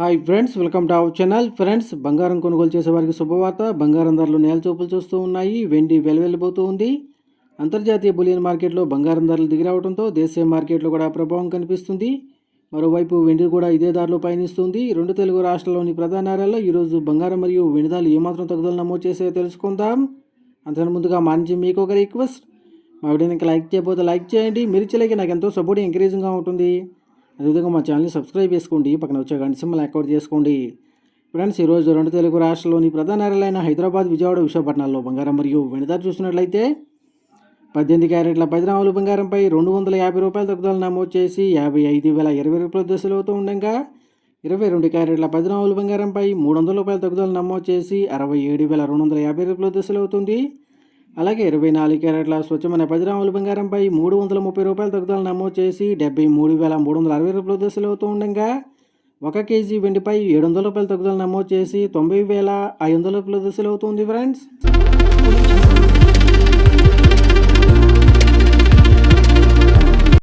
Hi friends welcome to our channel. Friends బంగారం కొనుగోలు చేసే వారికి శుభవార్త. బంగారం ధరలు నేల చూపులు చూస్తూ ఉన్నాయి. వెండి వెలవెళ్ళిపోతూ ఉంది. అంతర్జాతీయ బులియన్ మార్కెట్లో బంగారం ధరలు దిగిరావడంతో దేశీయ మార్కెట్లో కూడా ప్రభావం కనిపిస్తుంది. మరోవైపు వెండి కూడా ఇదే దారిలో పయనిస్తుంది. రెండు తెలుగు రాష్ట్రాల్లోని ప్రధాన నగరాల్లో ఈరోజు బంగారం మరియు వెండి ధరలు ఏమాత్రం తగ్గుదల నమోదు చేసే తెలుసుకుందాం. అంతకు ముందుగా మా మీకు ఒక రిక్వెస్ట్. మా వీడియోని లైక్ చేయకపోతే లైక్ చేయండి. మీరు ఇచ్చలేక నాకు ఎంతో సపోర్ట్ ఎంకరేజింగ్గా ఉంటుంది. అదేవిధంగా మా ఛానల్ని సబ్స్క్రైబ్ చేసుకోండి. పక్కన వచ్చే గంట సింబల్ అకౌంట్ చేసుకోండి. ఫ్రెండ్స్ ఈరోజు రెండు తెలుగు రాష్ట్రాల్లోని ప్రధాన నగరాలైన హైదరాబాద్ విజయవాడ విశాఖపట్నాల్లో బంగారం మరియు వెనుదారు చూసినట్లయితే పద్దెనిమిది క్యారెట్ల పది బంగారంపై రెండు వందల యాభై రూపాయల తగ్గుదల నమోదు చేసి యాభై ఐదు వేల ఇరవై రూపాయల దశలు అవుతూ ఉండగా ఇరవై రెండు క్యారెట్ల పది బంగారంపై మూడు వందల రూపాయల తగ్గుదల నమోదు చేసి అరవై ఏడు వేల రెండు వందల యాభై రూపాయల దశలు అవుతుంది. అలాగే ఇరవై నాలుగు క్యారెట్ల స్వచ్ఛమైన పదిరాముల బంగారంపై మూడు వందల ముప్పై రూపాయల తగ్గుదల నమోదు చేసి డెబ్బై మూడు వేల మూడు వందల అరవై రూపాయల దశలు అవుతూ ఉండగా. ఒక కేజీ వెండిపై ఏడు వందల రూపాయల తగ్గుదల నమోదు చేసి తొంభై వేల ఐదు వందల రూపాయల దశలు అవుతుంది ఫ్రెండ్స్